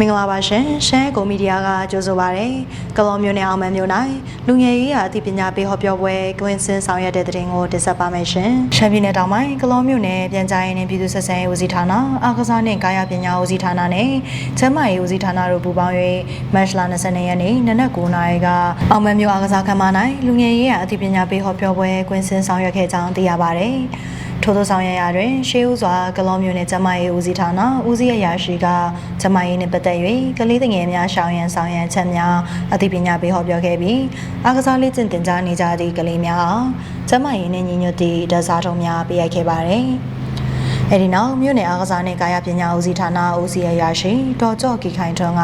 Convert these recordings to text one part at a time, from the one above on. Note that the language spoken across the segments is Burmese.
မင်္ဂလာပါရှင်ရှမ်းကိုမီဒီယာကကြိုဆိုပါရယ်ကလောမျိုးနဲ့အောင်မန်းမျိုး၌လူငယ်ရေးရာအသိပညာပေးဟောပြောပွဲကွင်းစင်ဆောင်ရွက်တဲ့တဲ့တင်ကိုတင်ဆက်ပါမယ်ရှင်ရှမ်းပြည်နယ်တောင်ပိုင်းကလောမျိုးနယ်ပြန်ကြားရေးနဲ့ပြည်သူ့ဆက်ဆံရေးဦးစီးဌာနအာကစားနဲ့ကာယပညာဦးစီးဌာနနဲ့ကျန်းမာရေးဦးစီးဌာနတို့ပူးပေါင်း၍မတ်လ22ရက်နေ့နနက်9:00နာရီကအောင်မန်းမျိုးအာကစားခန်းမ၌လူငယ်ရေးရာအသိပညာပေးဟောပြောပွဲကွင်းစင်ဆောင်ရွက်ခဲ့ကြောင်းသိရပါရယ် ထို့သောဆောင်ရွက်ရာတွင်ရှေးဦးစွာကလောမျိုးနဲ့ကျမရေးဦးစီးဌာနဦးစီးအရာရှိကကျမရေးနှင့်ပတ်သက်၍ကလေးငယ်များရှောင်းရန်ဆောင်ရန်ချက်များအသိပညာပေးဟောပြောခဲ့ပြီးအားကစားလေ့ကျင့်သင်ကြားနေကြသည့်ကလေးများအားကျမရေးနှင့်ညီညွတ်သည့်ဓာတ်စားထုံးများပေးအပ်ခဲ့ပါသည် အဲဒီနောက်မြို့နယ်အားကစားနှင့်ကာယပညာဦးစီးဌာနဦးစီးအရာရှိဒေါ်ကျော့ကီခိုင်ထွန်းက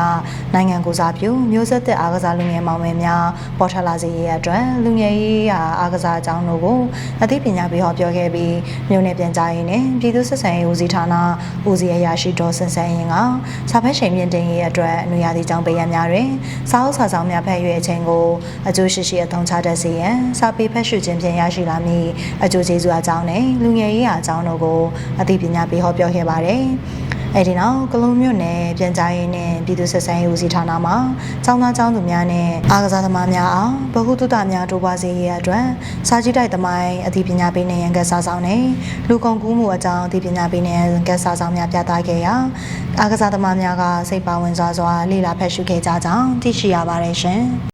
နိုင်ငံကိုစားပြုမျိုးဆက်သက်အားကစားလူငယ်မောင်မယ်များပေါ်ထွက်လာစေရေးအတွက်လူငယ်ရေးရာအားကစားအကြောင်းတို့ကိုအသိပညာပေးဟောပြောခဲ့ပြီးမြို့နယ်ပြန်ကြားရေးနဲ့ပြည်သူ့ဆက်ဆံရေးဦးစီးဌာနဦးစီးအရာရှိဒေါ်စင်ဆန်းရင်ကစာဖတ်ရှင်မြင့်တင်ရေးအတွက်အနွေရာသီကျောင်းပေးရန်များတွင်စာအုပ်စာဆောင်များဖတ်၍အချိန်ကိုအကျိုးရှိရှိအသုံးချတတ်စေရန်စာပေဖတ်ရှုခြင်းဖြင့်ရရှိလာမည့်အကျိုးကျေးဇူးအကြောင်းနဲ့လူငယ်ရေးရာအကြောင်းတို့ကိုအသိပညာပေးဟောပြောခဲ့ပါတယ်။အဲဒီနောက်ကလုံးမြို့နယ်ပြန်ကြားရေးနဲ့ပြည်သူ့ဆက်ဆံရေးဦးစီးဌာနမှကျောင်းသားကျောင်းသူများနဲ့အားကစားသမားများအားဗဟုသုတများတိုးပွားစေရန်အတွက်စာကြည့်တိုက်သမိုင်းအသိပညာပေးနေရန်ကစားဆောင်နဲ့လူကုန်ကူးမှုအကြောင်းအသိပညာပေးနေရန်ကစားဆောင်များပြသခဲ့ရာအားကစားသမားများကစိတ်ပါဝင်စားစွာလေ့လာဖတ်ရှုခဲ့ကြကြောင်းသိရှိရပါတယ်ရှင်။